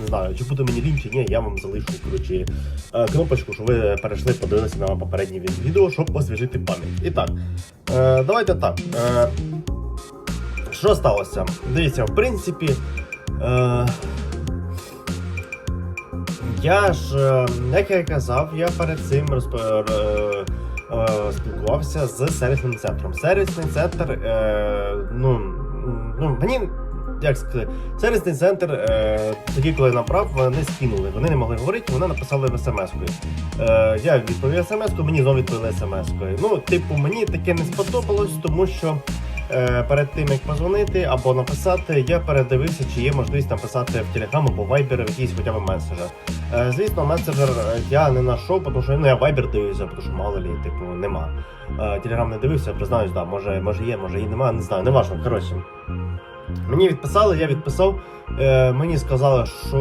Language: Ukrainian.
не знаю, чи буде мені лінь, чи ні, я вам залишу коротше, е, кнопочку, щоб ви перейшли, подивилися на попереднє відео, щоб освіжити пам'ять. І так, е, давайте так. Е, що сталося? Дивіться, в принципі. Я ж, як я казав, я перед цим розп... спілкувався з сервісним центром. Сервісний центр, ну, ну мені. Як сказати, сервісний центр, е, тоді, коли набрав, вони скинули. Вони не могли говорити, вони написали смс-кою. Е, я відповів смс-ку, мені знову відповіли смс-кою. Ну, типу, мені таке не сподобалось, тому що е, перед тим як позвонити або написати, я передивився, чи є можливість написати в Telegram або Viber якийсь хоча б меседжер. Е, звісно, меседжер е, я не знайшов, тому що ну, я Viber дивився, тому що мало лі, типу, нема. Telegram не дивився, признаюсь, да, може, може є, може і нема, не знаю, не важливо. Коротше. Мені відписали, я відписав. Е, мені сказали, що